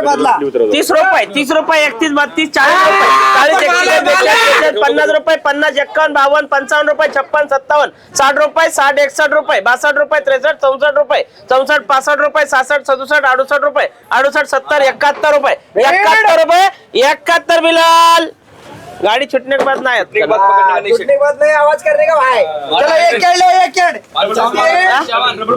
ए बदला. तीस रुपये तीस रुपये एकतीस बत्तीस चाळीस रुपये. चाळीस एकतीस पन्नास रुपये पन्नास एक्कावन्न बावन्न पंचावन्न रुपये छप्पन सत्तावन्न साठ रुपये साठ एकसष्ट रुपये बासष्ट रुपये त्रेसष्ट चौसष्ट रुपये चौसष्ट पासष्ट रुपये सहासष्ट सदुसष्ट अडुसष्ट रुपये अडुसष्ट सत्तर एकाहत्तर रुपये एकाहत्तर रुपये एकाहत्तर बिलाल! गाड़ी छूटने के बाद ना आया छूटने के बाद नहीं आवाज करने का भाई चलो एक खेळ ले एक खेळ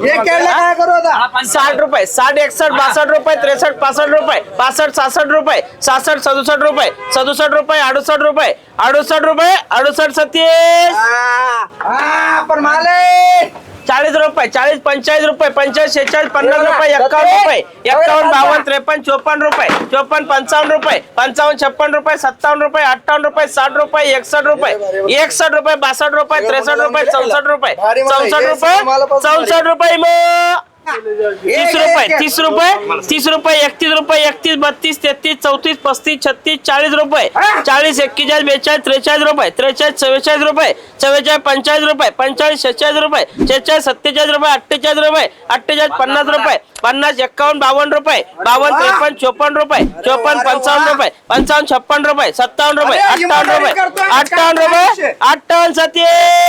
एक काय करू आता. साठ रुपये साठ एकसष्ट बासष्ट रुपये त्रेसष्ट पासष्ट रुपये पासष्ट सहासष्ट रुपये सहासष्ट सदुसष्ट रुपये सदुसष्ट रुपये अडुसष्ट रुपये अडुसष्ट रुपये अडुसष्ट सत्तीस. हा, हा, पण माले. चाळीस रुपये चाळीस पंचेचाळीस रुपये पंचेचाळीस शेहेचाळीस पन्नास रुपये एक्कावन्न रुपये एक्कावन्न बावन्न त्रेपन्न चोपन्न रुपये चोपन्न पंचावन्न रुपये पंचावन्न छप्पन रुपये सत्तावन्न रुपये अठ्ठावन्न रुपये साठ रुपये एकसष्ट रुपये एकसष्ट रुपये बासष्ट रुपये त्रेसष्ट रुपये चौसष्ट रुपये चौसष्ट रुपये चौसष्ट रुपये मग. तीस रुपये तीस रुपये तीस रुपये एकतीस रुपये एकतीस बत्तीस तेहतीस चौतीस पस्तीस छत्तीस चाळीस रुपये. चाळीस एक्केचाळीस बेचाळीस त्रेचाळीस रुपये त्रेचाळीस चव्वेचाळीस रुपये चव्वेचाळीस पंचाळीस रुपये पंचाळीस शेहेचाळीस रुपये शेहेचाळीस सत्तेचाळीस रुपये अठ्ठेचाळीस रुपये अठ्ठेचाळीस पन्नास रुपये पन्नास एक्कावन्न बावन्न रुपये बावन्न त्रेपन्न चोपन्न रुपये चोपन्न पंचावन्न रुपये पंचावन्न छप्पन रुपये सत्तावन्न रुपये अठ्ठावन्न रुपये अठ्ठावन्न रुपये अठ्ठावन्न सत्तीस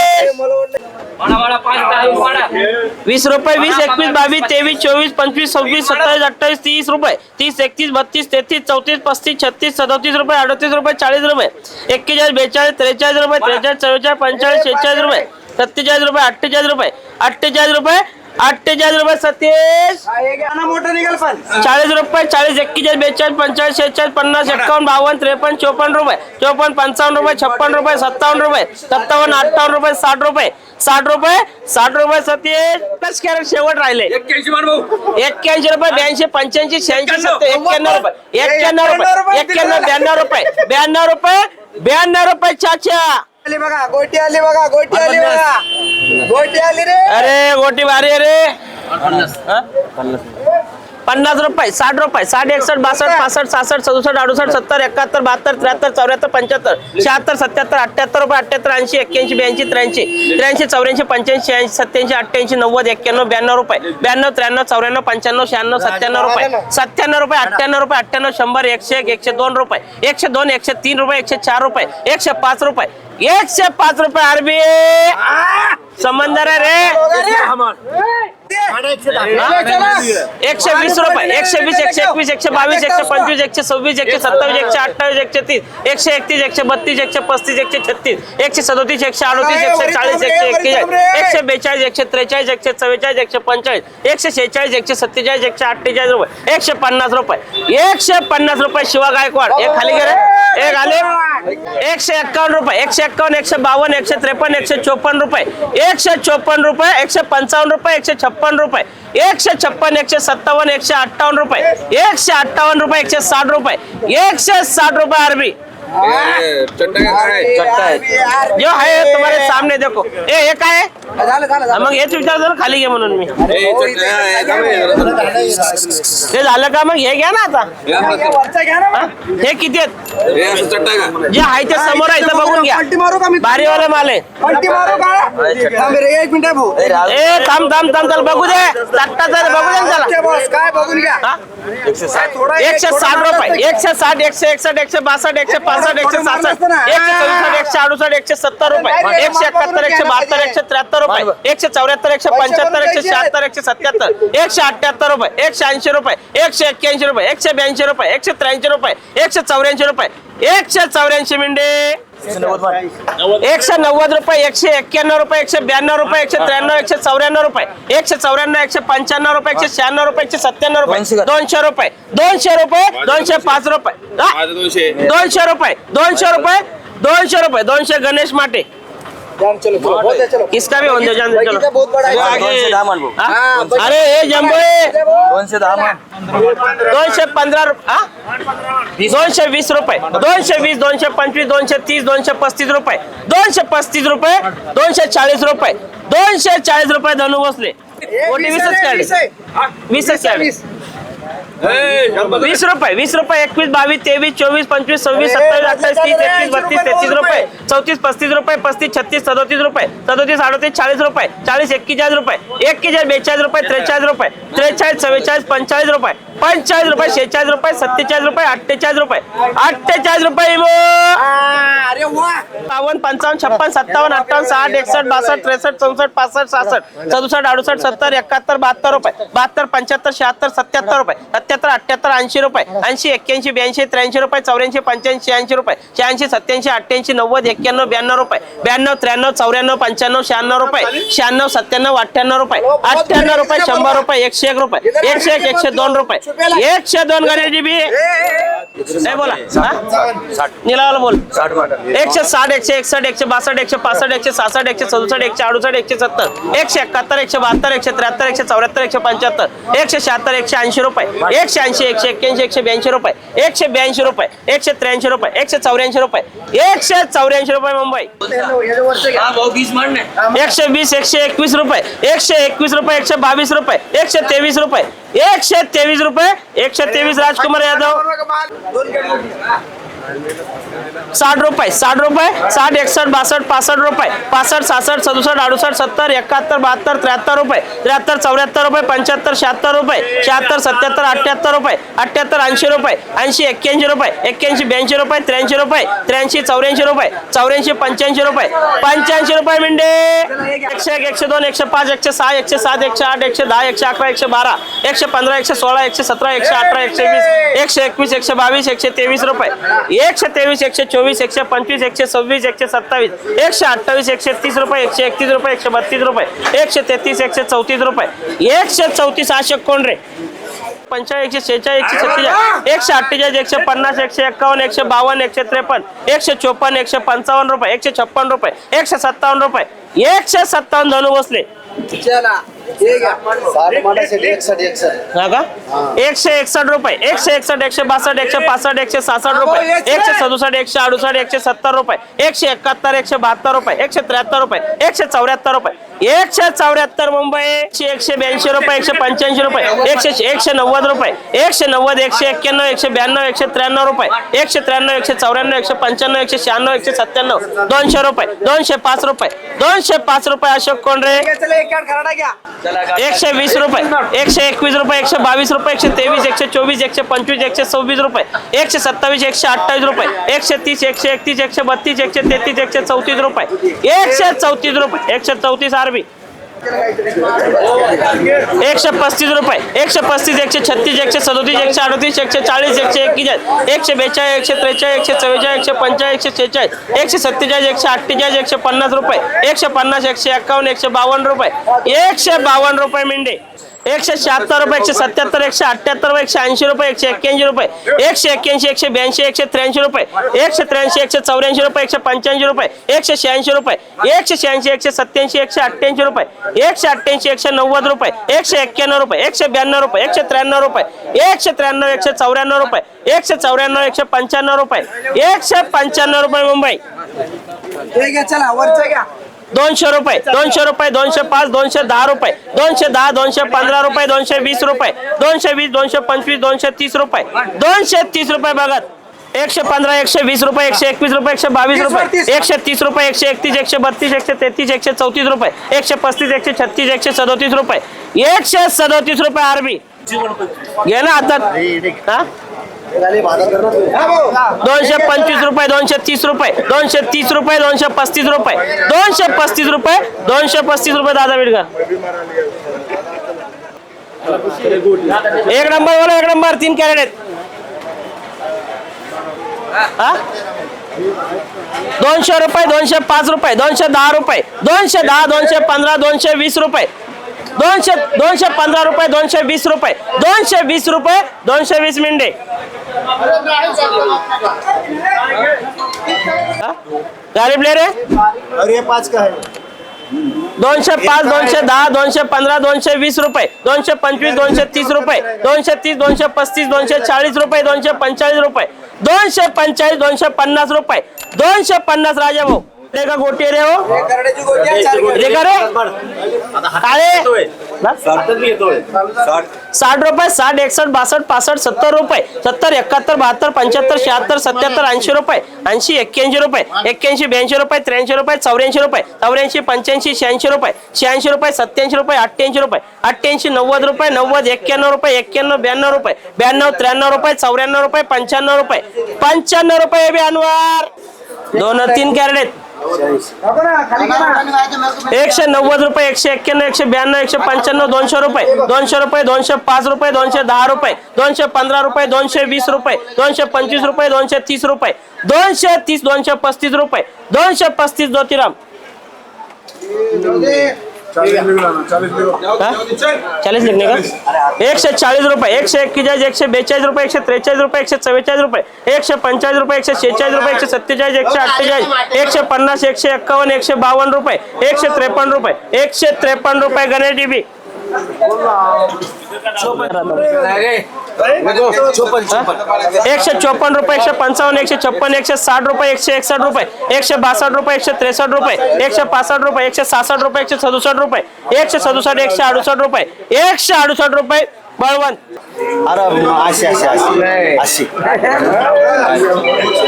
वीस रुपये वीस एकवीस बावीस तेवीस चोवीस पंचवीस सव्वीस सत्तावीस अठ्ठावीस तीस रुपये. तीस एकतीस बत्तीस तेहतीस चौतीस पस्तीस छत्तीस सदतीस रुपये अडतीस रुपये चाळीस रुपये. एक्केचाळीस बेचाळीस त्रेचाळीस रुपये त्रेचाळीस चव्वेचाळीस पंचेचाळीस शेहेचाळीस रुपये. सत्तेचाळीस रुपये अठ्ठेचाळीस रुपये. अठ्ठेचाळीस रुपये अठ्ठेचाळीस रुपये सत्तीस निघाल पण चाळीस रुपये चाळीस एक्केचाळीस बेचाळीस पंचाळीस शेहेचाळीस पन्नास एक्कावन्न बावन्न त्रेपन्न चोपन्न रुपये. चोपन्न पंचावन्न रुपये छप्पन रुपये सत्तावन्न रुपये. सत्तावन्न अठ्ठावन्न रुपये साठ रुपये. साठ रुपये साठ रुपये प्लस कॅरेट शेवट राहिले. एक्क्याऐंशी रुपये ब्याऐंशी पंच्याऐंशी शहाऐंशी सत्तर एक्क्याण्णव रुपये. एक्क्याण्णव रुपये एक्क्याण्णव ब्याण्णव रुपये ब्याण्णव रुपये ब्याण्णव रुपये चाचा. आली बघा गोटी आली बघा गोटी आली बघा. गोटी आली रे. अरे गोटी भारी आहे रे. हा? पन्नास रुपये साठ रुपये साठ एकसष्ट बासष्ट पासष्ट सहासष्ट सदुसष्ट अडुसष्ट सत्तर एकाहत्तर बहात्तर त्र्याहत्तर चौऱ्याहत्तर पंच्याहत्तर शहात्तर सत्याहत्तर अठ्ठ्याहत्तर रुपये अठ्ठ्याहत्तर ऐंशी एक्क्याऐंशी ब्याऐंशी त्र्याऐंशी त्र्याऐंशी चौऱ्याऐंशी पंच्याऐंशी शहाऐंशी सत्याऐंशी अठ्ठ्याऐंशी नव्वद एक्क्याण्णव ब्याण्णव रुपये ब्याण्णव त्र्याण्णव चौऱ्याण्णव पंच्याण्णव शहाण्णव सत्त्याण्णव रुपये सत्त्याण्णव रुपये अठ्ठ्याण्णव रुपये अठ्ठ्याण्णव शंभर एकशे एक एकशे दोन रुपये एकशे दोन एकशे तीन रुपये एकशे चार रुपये एकशे पाच रुपये एकशे पाच रुपये आरबी. समंदर आहे रे. एकशे वीस रुपये एकशे वीस एकशे एकवीस एकशे बावीस एकशे पंचवीस एकशे सव्वीस एकशे सत्तावीस एकशे अठ्ठावीस एकशे तीस एकशे एकतीस एकशे बत्तीस एकशे पस्तीस एकशे छत्तीस एकशे सदोतीस एकशे अडतीस एकशे चाळीस एकशे एक्केचाळीस एकशे बेचाळीस एकशे त्रेचाळीस एकशे चव्वेचाळीस एकशे पंचेचाळीस एकशे शेहेचाळीस एकशे सत्तेचाळीस एकशे अठ्ठेचाळीस रुपये एकशे पन्नास रुपये एकशे पन्नास रुपये शिवा गायकवाड. एक खाली गेले एक आले एकशे एक्कावन्न रुपये एकशे एक्कावन्न एकशे बावन्न एकशे त्रेपन्न एकशे चोपन्न रुपये एकशे चोपन्न रुपये एकशे पंचावन्न रुपये एकशे छप्पन रुपये. एकशे छप्पन एकशे सत्तावन्न एकशे अठ्ठावन्न रुपये. एकशे अठ्ठावन्न रुपये एकशे साठ रुपये. एकशे साठ रुपये आरबी जो है तुम्हारे सामने देखो. ए हे काय आहे? झालं झालं हा, मग हेच विचारतो ना खाली घे म्हणून मी. ते झालं का मग? हे घ्या ना आता. हा? हे किती आहेत? जे आहे ते समोर आहे इथं बघून घ्या. पलटी मारू का मी भारीवाले माल आहे. पलटी मारू का? थांब रे, एक मिनिट भाऊ. ए थांब थांब थांब चल बघू दे. चट्टाचा बघू दे ना ते त्याला बॉस काय बघून घ्या? हा? थोडा- एकशे थोडा साठ रुपये. नाही. एकशे साठ एकशे एकसष्ट एकशे बासष्ट एकशे पासष्ट एकशे सहासष्ट. एकशे चौसष्ट एकशे अडुसष्ट एकशे सत्तर रुपये. एकशे एकाहत्तर एकशे बहात्तर. एकशे त्र्याहत्तर रुपये एकशे चौऱ्याहत्तर एकशे पंच्याहत्तर एकशे. शहात्तर एकशे सत्याहत्तर एकशे अठ्ठ्याहत्तर रुपये एकशे ऐंशी रुपये एकशे एक्क्याऐंशी रुपये एकशे ब्याऐंशी रुपये एकशे त्र्याऐंशी रुपये एकशे चौऱ्याऐंशी रुपये एकशे चौऱ्याऐंशी मिंडे एकशे नव्वद रुपये एकशे एक्क्याण्णव रुपये एकशे ब्याण्णव रुपये एकशे त्र्याण्णव एकशे चौऱ्याण्णव रुपये एकशे चौऱ्याण्णव एकशे पंच्याण्णव रुपये एकशे शहाण्णव रुपये एकशे सत्त्याण्णव रुपये दोनशे रुपये दोनशे रुपये दोनशे पाच रुपये हा? दोनशे रुपये दोनशे रुपये दोनशे रुपये दोनशे गणेश माटे जान चलो चलो बहुत है, चलो। किसका भी होने दो जान चलो बहुत बड़ा है? दोनशे दहा मान भाऊ अरे हे जम्बो. दोनशे दहा मान दोनशे पंधरा रुपये हा? दोनशे वीस रुपये। दोनशे वीस दोनशे पंचवीस दोनशे तीस दोनशे पस्तीस रुपये। दोनशे पस्तीस रुपये दोनशे चाळीस रुपये। दोनशे चाळीस रुपये धनु बसले मोठी वीस वीसच काढली. वीसच काढली वीस. रुपये वीस रुपये एकवीस बावीस तेवीस चोवीस पंचवीस सव्वीस सत्तावीस अठ्ठावीस तीस एकतीस बत्तीस तेहतीस रुपये चौतीस पस्तीस रुपये पस्तीस छत्तीस सदोतीस रुपये सदोतीस अडोतीस चाळीस रुपये चाळीस एक्केचाळीस रुपये एक्केचाळीस बेचाळीस रुपये त्रेचाळीस रुपये त्रेचाळीस चव्वेचाळीस पंचाळीस रुपये पंचाळीस रुपये शेहेचाळीस रुपये सत्तेचाळीस रुपये अठ्ठेचाळीस रुपये. अठ्ठेचाळीस रुपये बावन्न पंचावन्न छप्पन सत्तावन्न अठ्ठावन्न साठ एकसष्ट बासष्ट त्रेसष्ट चौसष्ट पासष्ट सहासष्ट सदुसष्ट अडुसष्ट सत्तर एकाहत्तर बहात्तर रुपये. बहात्तर पंच्याहत्तर शहात्तर सत्याहत्तर रुपये. सत्याहत्तर अठ्याहत्तर ऐंशी रुपये. ऐंशी एक्क्याऐंशी ब्याऐंशी त्र्याऐंशी रुपये. चौऱ्याऐंशी पंच्याऐंशी शहाऐंशी रुपये. शहाऐंशी सत्याऐंशी अठ्ठ्याऐंशी नव्वद एक्क्याण्णव ब्याण्णव रुपये. ब्याण्णव त्र्याण्णव चौऱ्याण्णव पंच्याण्णव शहाण्णव रुपये. शहाण्णव सत्त्याण्णव अठ्ठ्याण्णव रुपये. अठ्ठ्याण्णव रुपये शंभर रुपये एकशे एक रुपये. एकशे एक एकशे दोन रुपये. एकशे दोन गणेशजी बी नाही बोला? निलावाला बोल. एकशे साठ एकशे एकसष्ट एकशे बासष्ट एकशे पासष्ट एकशे सहासष्ट एकशे सदुसष्ट एकशे अडुसष्ट एकशे सत्तर एकशे एकाहत्तर एकशे बहात्तर एकशे त्र्याहत्तर एकशे चौऱ्याहत्तर एकशे पंच्याहत्तर एकशे शहात्तर एकशे ऐंशी रुपये एकशे ऐंशी एकशे एक्क्याऐंशी एकशे ब्याऐंशी रुपये एकशे ब्याऐंशी रुपये एकशे त्र्याऐंशी रुपये एकशे चौऱ्याऐंशी रुपये एकशे चौऱ्याऐंशी रुपये मुंबई. एकशे वीस एकशे एकवीस रुपये एकशे एकवीस रुपये एकशे बावीस रुपये एकशे तेवीस रुपये एकशे तेवीस रुपये. एकशे तेवीस राजकुमार यादव. दोन साठ रुपये साठ रुपये साठ एकसष्ट बासष्ट पासष्ट रुपये पासष्ट सहासष्ट सदुसष्ट अडुसष्ट सत्तर एकाहत्तर बहात्तर त्र्याहत्तर रुपये त्र्याहत्तर चौऱ्याहत्तर रुपये पंच्याहत्तर शहात्तर रुपये शहात्तर सत्याहत्तर अठ्ठ्याहत्तर रुपये अठ्ठ्याहत्तर ऐंशी रुपये ऐंशी एक्क्याऐंशी रुपये एक्क्याऐंशी ब्याऐंशी रुपये त्र्याऐंशी रुपये त्र्याऐंशी चौऱ्याऐंशी रुपये चौऱ्याऐंशी पंच्याऐंशी रुपये पंच्याऐंशी रुपये मिंडे एकशे एक एकशे दोन एकशे पाच एकशे सहा एकशे सात एकशे आठ एकशे दहा एकशे अकरा एकशे बारा एकशे पंधरा एकशे सोळा एकशे सतरा एकशे अठरा एकशे वीस एकशे एकवीस एकशे बावीस एकशे तेवीस रुपये एकशे तेवीस एकशे चोवीस एकशे पंचवीस एकशे सव्वीस एकशे सत्तावीस एकशे अठ्ठावीस एकशे तीस रुपये एकशे एकतीस रुपये एकशे बत्तीस रुपये एकशे तेहतीस एकशे चौतीस रुपये एकशे चौतीस आशे कोण रे पंचाळीस एकशे शेहेचाळीस एकशे सत्तेचाळीस एकशे अठ्ठेचाळीस एकशे पन्नास एकशे एक्कावन्न एकशे बावन्न एकशे त्रेपन्न एकशे चोपन्न एकशे पंचावन्न रुपये एकशे छप्पन रुपये एकशे सत्तावन्न रुपये एकशे सत्तावन्न धनु बसले. एकशे एकसष्ट रुपये. एकशे एकसष्ट एकशे बासष्ट एकशे पासष्ट एकशे सहासष्ट रुपये. एकशे! सदुसष्ट एकशे अडुसष्ट एकशे सत्तर रुपये. एकशे एकाहत्तर एकशे बहात्तर रुपये. एकशे त्र्याहत्तर रुपये. एकशे चौऱ्याहत्तर रुपये. एकशे चौऱ्याहत्तर मुंबई एकशे एकशे ब्याऐंशी रुपये एकशे पंच्याऐंशी रुपये. एकशे एकशे नव्वद रुपये. एकशे नव्वद एकशे एक्क्याण्णव एकशे ब्याण्णव एकशे त्र्याण्णव रुपये. एकशे त्र्याण्णव एकशे चौऱ्याण्णव एकशे पंच्याण्णव एकशे शहाण्णव एकशे सत्त्याण्णव. दोनशे रुपये. दोनशे पाच रुपये. दोनशे पाच रुपये अशोक कोण एकशे वीस रुपये. एकशे एकवीस रुपये एकशे बावीस रुपये एकशे तेवीस एकशे चोवीस एकशे पंचवीस एकशे सव्वीस रुपये. एकशे सत्तावीस एकशे अठ्ठावीस रुपये. एकशे तीस एकशे एकतीस एकशे बत्तीस एकशे तेहतीस एकशे चौतीस रुपये. एकशे चौतीस रुपये. एकशे चौतीस आरबी. एकशे पस्तीस रुपये. एकशे पस्तीस एकशे छत्तीस एकशे सदोतीस एकशे अडतीस एकशे चाळीस एकशे एक्केचाळीस एकशे बेचाळीस एकशे त्रेचाळीस एकशे चव्वेचाळीस एकशे पंचेचाळीस एकशे शेहेचाळीस एकशे सत्तेचाळीस एकशे अठ्ठेचाळीस एकशे पन्नास रुपये. एकशे पन्नास एकशे एक्कावन्न एकशे बावन्न रुपये. एकशे बावन्न रुपये मेंढे. एकशे शहात्तर रुपये एकशे सत्याहत्तर एकशे अठ्याहत्तर रुपये एकशे ऐंशी रुपये एकशे एक्क्याऐंशी रुपये एकशे एक्क्याऐंशी एकशे ब्याऐंशी एकशे त्र्याऐंशी रुपये एकशे त्र्याऐंशी एकशे चौऱ्याऐंशी रुपये एकशे पंच्याऐंशी रुपये एकशे शहाऐंशी रुपये एकशे शहाऐंशी एकशे सत्याऐंशी एकशे अठ्ठ्याऐंशी रुपये एकशे अठ्ठ्याऐंशी एकशे नव्वद रुपये एकशे एक्क्याण्णव रुपये एकशे ब्याण्णव रुपये एकशे त्र्याण्णव रुपये एकशे त्र्याण्णव एकशे चौऱ्याण्णव रुपये एकशे चौऱ्याण्णव एकशे पंच्याण्णव रुपये एकशे पंच्याण्णव रुपये मुंबई घ्या चला घ्या दोनशे रुपये दोनशे रुपये दोनशे पाच दोनशे दहा रुपये दोनशे दहा दोनशे पंधरा रुपये दोनशे वीस रुपये दोनशे वीस दोनशे पंचवीस दोनशे तीस रुपये दोनशे तीस रुपये बघत एकशे पंधरा एकशे वीस रुपये एकशे एकवीस रुपये एकशे बावीस रुपये एकशे तीस रुपये एकशे एकतीस एकशे बत्तीस एकशे तेहतीस एकशे चौतीस रुपये एकशे पस्तीस एकशे छत्तीस एकशे सदोतीस रुपये एकशे सदोतीस रुपये आरबी. घे ना आता. दोनशे पंचवीस रुपये दोनशे तीस रुपये दोनशे तीस रुपये दोनशे पस्तीस रुपये दोनशे पस्तीस रुपये दोनशे पस्तीस रुपये दादा बिडकर एक नंबर बोला एक नंबर तीन कॅरेट हा? रुपये दोनशे पाच रुपये दोनशे दहा रुपये दोनशे दहा वीस रुपये दोनशे दोनशे रुपये वीस रुपये दोनशे वीस रुपये वीस मिनिटे गाडी प्लेअर आहे? अरे पाच का आहे दोनशे पाच दोनशे दहा दोनशे पंधरा दोनशे वीस रुपये दोनशे पंचवीस दोनशे तीस रुपये दोनशे तीस दोनशे पस्तीस दोनशे चाळीस रुपये दोनशे पंचेचाळीस रुपये दोनशे पंचेचाळीस दोनशे पन्नास रुपये दोनशे पन्नास राजा भाऊ. ते का गोटे रे हो? रे का रे काळे साठ रुपये साठ एकसष्ट बासष्ट पासष्ट सत्तर रुपये सत्तर एकाहत्तर बहात्तर पंच्याहत्तर शहात्तर सत्याहत्तर ऐंशी रुपये ऐंशी एक्क्याऐंशी रुपये एक्क्याऐंशी ब्याऐंशी रुपये त्र्याऐंशी रुपये चौऱ्याऐंशी रुपये चौऱ्याऐंशी पंच्याऐंशी शहाऐंशी रुपये शहाऐंशी रुपये सत्याऐंशी रुपये अठ्ठ्याऐंशी रुपये अठ्ठ्याऐंशी नव्वद रुपये नव्वद एक्क्याण्णव रुपये एक्क्याण्णव ब्याण्णव रुपये ब्याण्णव त्र्याण्णव रुपये चौऱ्याण्णव रुपये पंच्याण्णव रुपये पंच्याण्णव रुपये बी अनवर! दोन तीन कॅरेट. एकशे नव्वद रुपये एकशे एक्क्याण्णव एकशे ब्याण्णव एकशे पंच्याण्णव दोनशे रुपये. दोनशे रुपये दोनशे पाच रुपये दोनशे दहा रुपये. दोनशे पंधरा रुपये दोनशे वीस रुपये. दोनशे पंचवीस रुपये दोनशे तीस रुपये. दोनशे तीस दोनशे पस्तीस रुपये. दोनशे पस्तीस ज्योतिराम. हा? चाळीस लिखणे का एकशे चाळीस रुपये एकशे एक्केचाळीस एकशे बेचाळीस रुपये एकशे त्रेचाळीस रुपये एकशे चव्वेचाळीस रुपये एकशे पंचेचाळीस रुपये एकशे शेहेचाळीस रुपये एकशे सत्तेचाळीस एकशे अठ्ठेचाळीस एकशे पन्नास एकशे एक्कावन्न एकशे बावन्न रुपये एकशे त्रेपन्न रुपये एकशे त्रेपन्न रुपये गणेश डीबी. एकशे चोपन्न रुपये एकशे पंचावन्न एकशे छप्पन एकशे साठ रुपये एकशे एकसष्ट रुपये एकशे बासष्ट रुपये एकशे त्रेसष्ट रुपये एकशे पासष्ट रुपये एकशे सहासष्ट रुपये एकशे सदुसष्ट रुपये एकशे सदुसष्ट एकशे अडुसष्ट रुपये एकशे अडुसष्ट रुपये बळवंत. अशी अशी अशी. अशी.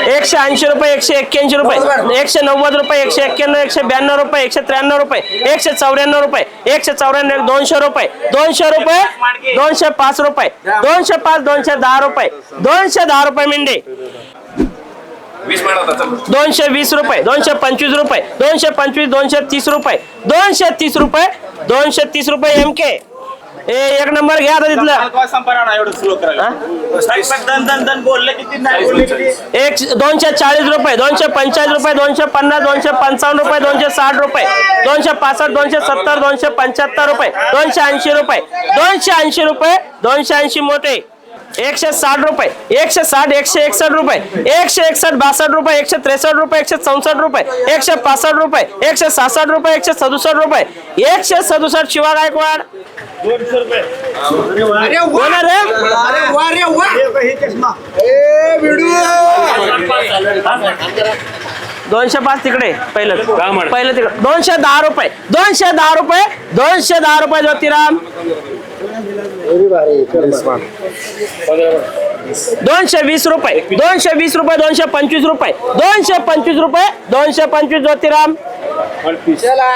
एकशे ऐंशी रुपये एकशे एक्क्याऐंशी रुपये एकशे नव्वद रुपये एकशे एक्क्याण्णव एकशे ब्याण्णव रुपये एकशे त्र्याण्णव रुपये एकशे चौऱ्याण्णव रुपये एकशे चौऱ्याण्णव दोनशे रुपये दोनशे रुपये दोनशे पाच रुपये दोनशे पाच दोनशे दहा रुपये दोनशे दहा रुपये मिंडे दोनशे वीस रुपये दोनशे पंचवीस रुपये दोनशे पंचवीस दोनशे तीस रुपये दोनशे तीस रुपये दोनशे तीस रुपये एम के ए एक नंबर घ्या आता तिथलं? एक दोनशे चाळीस रुपये दोनशे पंचाळीस रुपये दोनशे पन्नास दोनशे पंचावन्न रुपये दोनशे साठ रुपये दोनशे पासष्ट दोनशे सत्तर दोनशे पंच्याहत्तर रुपये दोनशे ऐंशी रुपये दोनशे ऐंशी रुपये दोनशे ऐंशी मोठे. एकशे साठ रुपये. एकशे साठ एकशे एकसष्ट रुपये. एकशे एकसष्ट बासष्ट रुपये एकशे त्रेसष्ट रुपये एकशे चौसष्ट रुपये. एकशे पासष्ट रुपये एकशे सहासष्ट रुपये एकशे सदुसष्ट रुपये. एकशे सदुसष्ट शिवा गायकवाड दोनशे पाच तिकडे पहिलं. पहिलं तिकडे. दोनशे दहा रुपये. दोनशे दहा रुपये. दोनशे दहा रुपये ज्योतिराम. दोनशे वीस रुपये दोनशे वीस रुपये दोनशे पंचवीस रुपये दोनशे पंचवीस रुपये दोनशे पंचवीस ज्योतिराम चला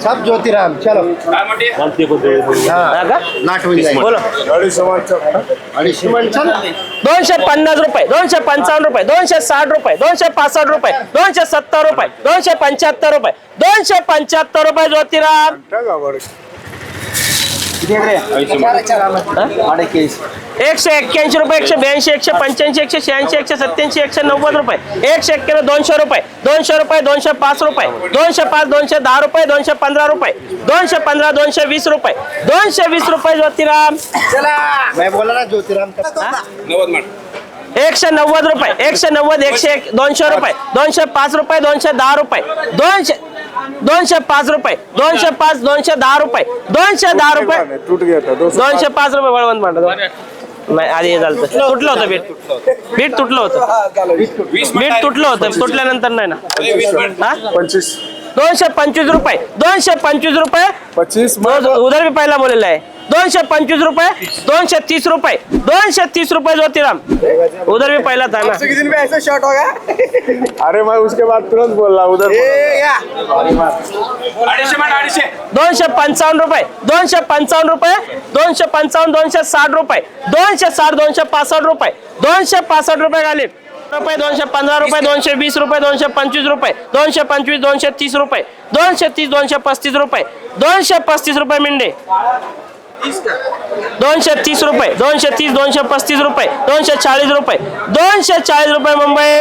सब ज्योतिराम हा चल दोनशे पन्नास रुपये दोनशे पंचावन्न रुपये दोनशे साठ रुपये दोनशे पासष्ट रुपये दोनशे सत्तर रुपये दोनशे पंच्याहत्तर रुपये दोनशे पंच्याहत्तर रुपये ज्योतिराम एकशे एक्क्याऐंशी रुपये एकशे ब्याऐंशी एकशे पंच्याऐंशी एकशे शहाऐंशी एकशे सत्याऐंशी एकशे नव्वद रुपये. एकशे एक्क्याण्णव दोनशे रुपये. दोनशे रुपये दोनशे पाच रुपये. दोनशे पाच दोनशे दहा रुपये दोनशे पंधरा रुपये. दोनशे पंधरा दोनशे वीस रुपये. दोनशे वीस रुपये ज्योतिराम. चला. मैं बोला ना ज्योतिराम एकशे नव्वद रुपये एकशे नव्वद एकशे एक दोनशे रुपये. दोनशे पाच रुपये दोनशे दहा रुपये. दोनशे दोनशे पाच रुपये दोनशे पाच दोनशे दहा रुपये दोनशे दहा रुपये. दोनशे पाच. रुपये बळवंत मांडा नाही आधी हे झालं होतं. तुटलं होतं बीट. बीट तुटलं होतं. बीट तुटलं होतं तुटल्यानंतर नाही ना. हा? दोनशे पंचवीस रुपये दोनशे पंचवीस रुपये. पच्चीस रोज उधर भी पहिला बोलेला आहे. दोनशे पंचवीस रुपये दोनशे तीस रुपये दोनशे तीस रुपये ज्योतिराम उधर भी पहिला था ना किसी दिन में ऐसा शॉट होगा अरे मैं उसके बाद तुरंत बोल रहा उधर ए या दोनशे पंचावन्न रुपये दोनशे पंचावन्न रुपये दोनशे पंचावन्न दोनशे साठ रुपये दोनशे साठ दोनशे पासष्ट रुपये दोनशे पासष्ट रुपये घालीत रुपये दोनशे पंधरा रुपये दोनशे वीस रुपये दोनशे पंचवीस रुपये दोनशे पंचवीस दोनशे तीस रुपये दोनशे तीस दोनशे पस्तीस रुपये दोनशे पस्तीस रुपये मिंडे दोनशे तीस रुपये दोनशे तीस दोनशे पस्तीस रुपये दोनशे चाळीस रुपये दोनशे चाळीस रुपये मुंबई.